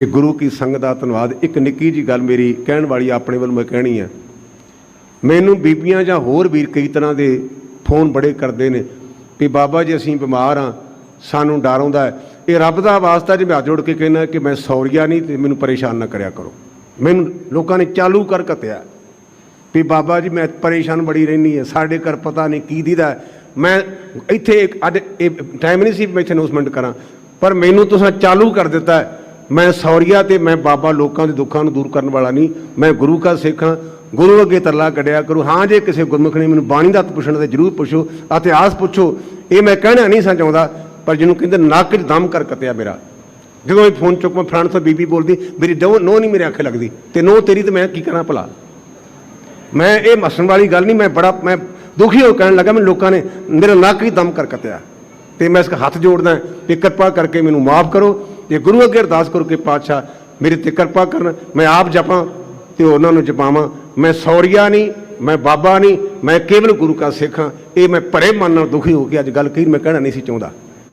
ਕਿ ਗੁਰੂ ਕੀ ਸੰਗਤ ਦਾ ਧੰਨਵਾਦ, ਇੱਕ ਨਿੱਕੀ ਜੀ ਗੱਲ ਮੇਰੀ ਕਹਿਣ ਵਾਲੀ ਆਪਣੇ ਵੱਲ ਮੈਂ ਕਹਿਣੀ ਹੈ ਮੈਨੂੰ ਬੀਬੀਆਂ ਜਾਂ ਹੋਰ ਵੀਰ ਕਈ ਤਰ੍ਹਾਂ ਦੇ ਫੋਨ ਬੜੇ ਕਰਦੇ ਨੇ ਵੀ ਬਾਬਾ ਜੀ, ਅਸੀਂ ਬਿਮਾਰ ਹਾਂ ਸਾਨੂੰ ਡਰ ਆਉਂਦਾ ਇਹ ਰੱਬ ਦਾ ਵਾਸਤਾ ਜੇ ਮੈਂ ਹੱਥ ਜੋੜ ਕੇ ਕਹਿਣਾ ਕਿ ਮੈਂ ਸੌਰੀਆ ਨਹੀਂ ਤੇ ਮੈਨੂੰ ਪਰੇਸ਼ਾਨ ਨਾ ਕਰਿਆ ਕਰੋ। ਮੈਨੂੰ ਲੋਕਾਂ ਨੇ ਚਾਲੂ ਕਰ ਕਤਿਆ ਵੀ ਬਾਬਾ ਜੀ, ਮੈਂ ਪਰੇਸ਼ਾਨ ਬੜੀ ਰਹਿੰਦੀ ਹੈ, ਸਾਡੇ ਘਰ ਪਤਾ ਨਹੀਂ ਕੀ ਦੀਦਾ ਮੈਂ ਇੱਥੇ ਇੱਕ ਅੱਜ ਇਹ ਟਾਈਮ ਨਹੀਂ ਸੀ ਮੈਂ ਇੱਥੇ ਅਨਾਉਂਸਮੈਂਟ ਕਰਾਂ, ਪਰ ਮੈਨੂੰ ਤੁਸੀਂ ਚਾਲੂ ਕਰ ਦਿੱਤਾ ਮੈਂ ਸੌਰੀਆ ਤੇ ਮੈਂ ਬਾਬਾ ਲੋਕਾਂ ਦੇ ਦੁੱਖਾਂ ਨੂੰ ਦੂਰ ਕਰਨ ਵਾਲਾ ਨਹੀਂ, ਮੈਂ ਗੁਰੂ ਕਾ ਸਿੱਖ ਹਾਂ, ਗੁਰੂ ਅੱਗੇ ਤਰਲਾ ਕੱਢਿਆ ਕਰੋ। ਹਾਂ, ਜੇ ਕਿਸੇ ਗੁਰਮੁਖ ਨੇ ਮੈਨੂੰ ਬਾਣੀ ਦਾ ਪੁੱਛਣ ਤੇ ਜਰੂਰ ਪੁੱਛੋ, ਇਤਿਹਾਸ ਪੁੱਛੋ, ਇਹ ਮੈਂ ਕਹਿਣਾ ਨਹੀਂ ਸਾਂ ਚਾਹੁੰਦਾ, ਪਰ ਜਿਹਨੂੰ ਕਹਿੰਦੇ ਨੱਕ 'ਚ ਦਮ ਕਰ ਕਤਿਆ ਮੇਰਾ। ਜਦੋਂ ਇਹ ਫੋਨ ਚੁੱਕ ਮੈਂ ਫਲਾਣ ਤੋਂ ਬੀਬੀ ਬੋਲਦੀ, ਮੇਰੀ ਦੋ ਨੋ ਨਹੀਂ ਮੇਰੇ ਅੱਖੇ ਲੱਗਦੀ, ਤੇ ਨੋ ਤੇਰੀ ਤੇ ਮੈਂ ਕੀ ਕਰਾਂ ਭਲਾ? ਮੈਂ ਇਹ ਮਸਣ ਵਾਲੀ ਗੱਲ ਨਹੀਂ, ਮੈਂ ਬੜਾ, ਮੈਂ ਦੁਖੀ ਹੋ ਕਹਿਣ ਲੱਗਾ ਮੈਨੂੰ ਲੋਕਾਂ ਨੇ ਮੇਰਾ ਨੱਕ ਹੀ ਦਮ ਕਰ ਕਤਿਆ। ਤੇ ਮੈਂ ਇਸ ਹੱਥ ਜੋੜਦਾ ਕਿ ਕਿਰਪਾ ਕਰਕੇ ਮੈਨੂੰ ਮਾਫ ਕਰੋ ਜੇ ਗੁਰੂ ਅੱਗੇ ਅਰਦਾਸ ਕਰੋ ਕਿ ਪਾਤਸ਼ਾਹ ਮੇਰੇ ਤੇ ਕਿਰਪਾ ਕਰਨ, ਮੈਂ ਆਪ ਜਪਾਂ ਤੇ ਉਹਨਾਂ ਨੂੰ ਜਪਾਵਾਂ। ਮੈਂ ਸੌਰੀਆ ਨਹੀਂ, ਮੈਂ ਬਾਬਾ ਨਹੀਂ, ਮੈਂ ਕੇਵਲ ਗੁਰੂ ਕਾ ਸਿੱਖ ਹਾਂ। ਇਹ ਮੈਂ ਭਰੇ ਮਨ ਨਾਲ ਦੁਖੀ ਹੋ ਕੇ ਅੱਜ ਗੱਲ ਕਹੀ, ਮੈਂ ਕਹਿਣਾ ਨਹੀਂ ਸੀ ਚਾਹੁੰਦਾ।